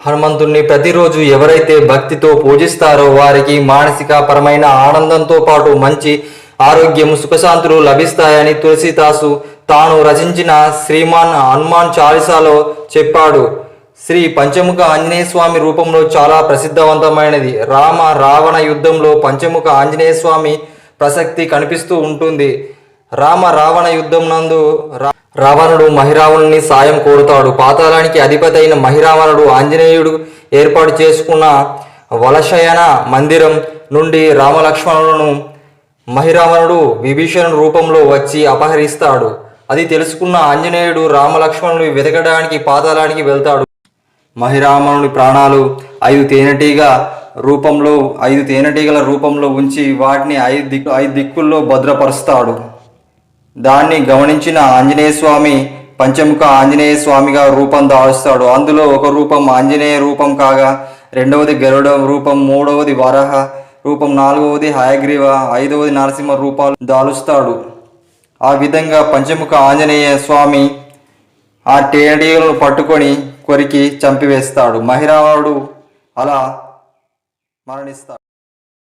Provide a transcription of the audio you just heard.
హనుమంతుణ్ణి ప్రతిరోజు ఎవరైతే భక్తితో పూజిస్తారో వారికి మానసిక పరమైన ఆనందంతో పాటు మంచి ఆరోగ్యం సుఖశాంతులు లభిస్తాయని తులసీదాసు తాను రచించిన శ్రీమాన్ హనుమాన్ చాలీసాలో చెప్పాడు. శ్రీ పంచముఖ ఆంజనేయ స్వామి రూపంలో చాలా ప్రసిద్ధవంతమైనది. రామ రావణ యుద్ధంలో పంచముఖ ఆంజనేయ స్వామి ప్రసక్తి కనిపిస్తూ ఉంటుంది. రామ రావణ యుద్ధం నందు రా- రావణుడు మహిరావణుని సాయం కోరుతాడు. పాతాళానికి అధిపతి అయిన మహిరావణుడు ఆంజనేయుడు ఏర్పాటు చేసుకున్న వలశయన మందిరం నుండి రామలక్ష్మణులను మహిరావణుడు విభీషణుడు రూపంలో వచ్చి అపహరిస్తాడు. అది తెలుసుకున్న ఆంజనేయుడు రామలక్ష్మణుని వెతకడానికి పాతాళానికి వెళ్తాడు. మహిరావణుడి ప్రాణాలు ఐదు తేనెటీగ రూపంలో ఐదు తేనెటీగల రూపంలో ఉంచి వాటిని ఐదు దిక్కు ఐదు దిక్కుల్లో భద్రపరుస్తాడు. దాన్ని గమనించిన ఆంజనేయ స్వామి పంచముఖ ఆంజనేయ స్వామిగా రూపం దాలుస్తాడు అందులో ఒక రూపం ఆంజనేయ రూపం కాగా రెండవది గరుడ రూపం మూడవది వరహ రూపం నాలుగవది హయగ్రీవ ఐదవది నరసింహ రూపాలు దాలుస్తాడు. ఆ విధంగా పంచముఖ ఆంజనేయ స్వామి ఆ టేడీలను పట్టుకొని కొరికి చంపివేస్తాడు. మహిరావణుడు అలా మరణిస్తాడు.